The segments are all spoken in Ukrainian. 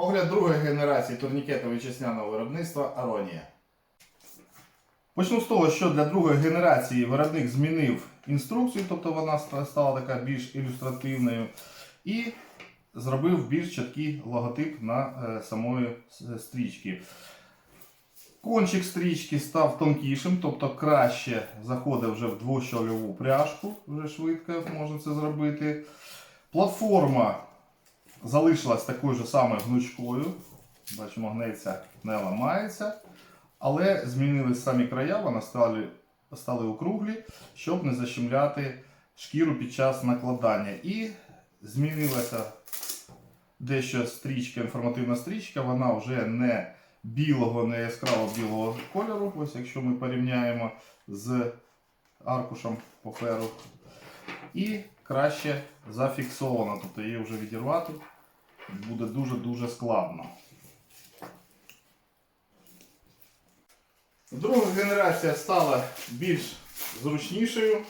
Огляд другої генерації турнікету вітчизняного виробництва Аронія. Почну з того, що для другої генерації виробник змінив інструкцію, тобто вона стала така більш ілюстративною, і зробив більш чіткий логотип на е, самої стрічки. Кончик стрічки став тонкішим, тобто краще заходить вже в двощольову пряжку, вже швидко можна це зробити. Платформа залишилась такою ж самою гнучкою. Бачимо, гнеться, не ламається. Але змінились самі края, вони стали, стали округлі, щоб не защемляти шкіру під час накладання. І змінилася дещо стрічка, інформативна стрічка, вона вже не білого, не яскраво білого кольору. Ось якщо ми порівняємо з аркушем паперу. І краще зафіксована, тобто її вже відірвати буде дуже-дуже складно. Друга генерація стала більш зручнішою.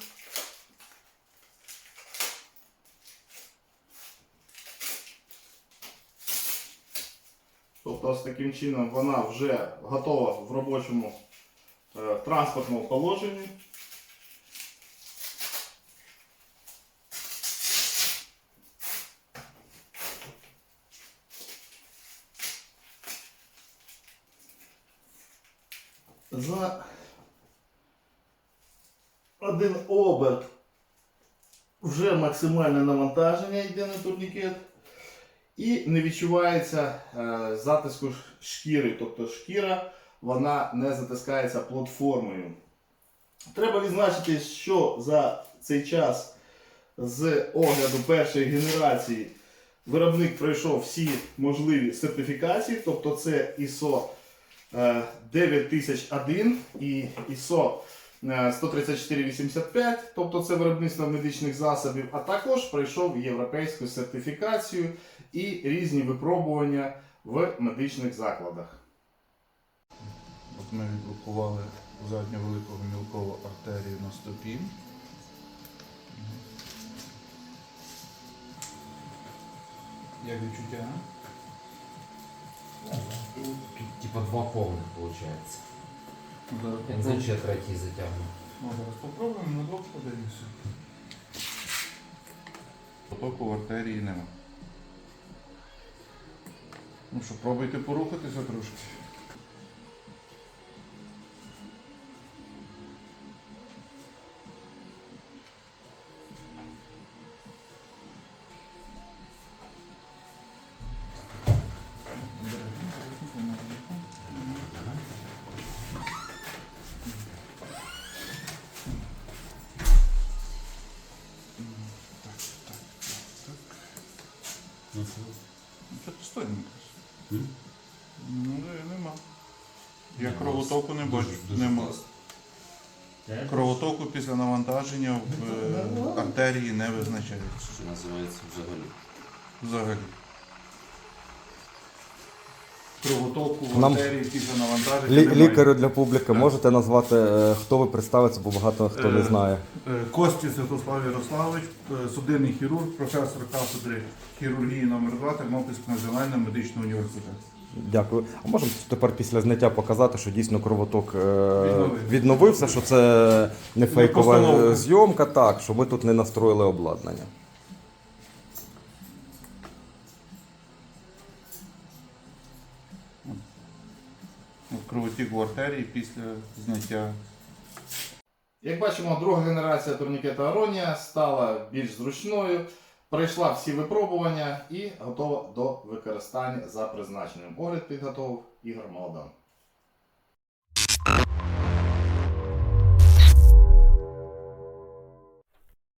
Тобто ось таким чином вона вже готова в робочому е, транспортному положенні. За один оберт вже максимальне навантаження йде на турнікет. І не відчувається е, затиску шкіри, тобто шкіра вона не затискається платформою. Треба відзначити, що за цей час з огляду першої генерації виробник пройшов всі можливі сертифікації, тобто це ISO 9001 і ISO е, 13485, тобто це виробництво медичних засобів, а також пройшов європейську сертифікацію і різні випробування в медичних закладах. От ми відблокували задню велику гомілкову артерію на стопі. Як відчуття? Типа два повних виходить. Зараз знаю, попробуємо. я третій затягну. Ну, зараз попробуємо, на двох подивимося. Потоку в артерії нема. Ну що, пробуйте порухатися трошки. Ну, так, так. Це М? Ну, не- нема. Я кровотоку не бачу. Нема. Кровотоку після навантаження в е, артерії не визначається Що називається взагалі. взагалі. Кровотоку в Нам- артерії після навантаження. Лі- немає. лікарю для публіки можете назвати, е, хто ви представиться, бо багато хто не Е, знає. Е, Кості Святослав Ярославович, е, судинний хірург, професор кафедри хірургії номер 2 Тернопільського національного медичного університету. Дякую. А можемо тепер після зняття показати, що дійсно кровоток е, Відновився. що це не фейкова постановка. зйомка, так, що ми тут не настроїли обладнання. От Кровотік в артерії після зняття. Як бачимо, друга генерація турнікета Аронія стала більш зручною, пройшла всі випробування і готова до використання за призначенням. Огляд підготовив Ігор Молодан.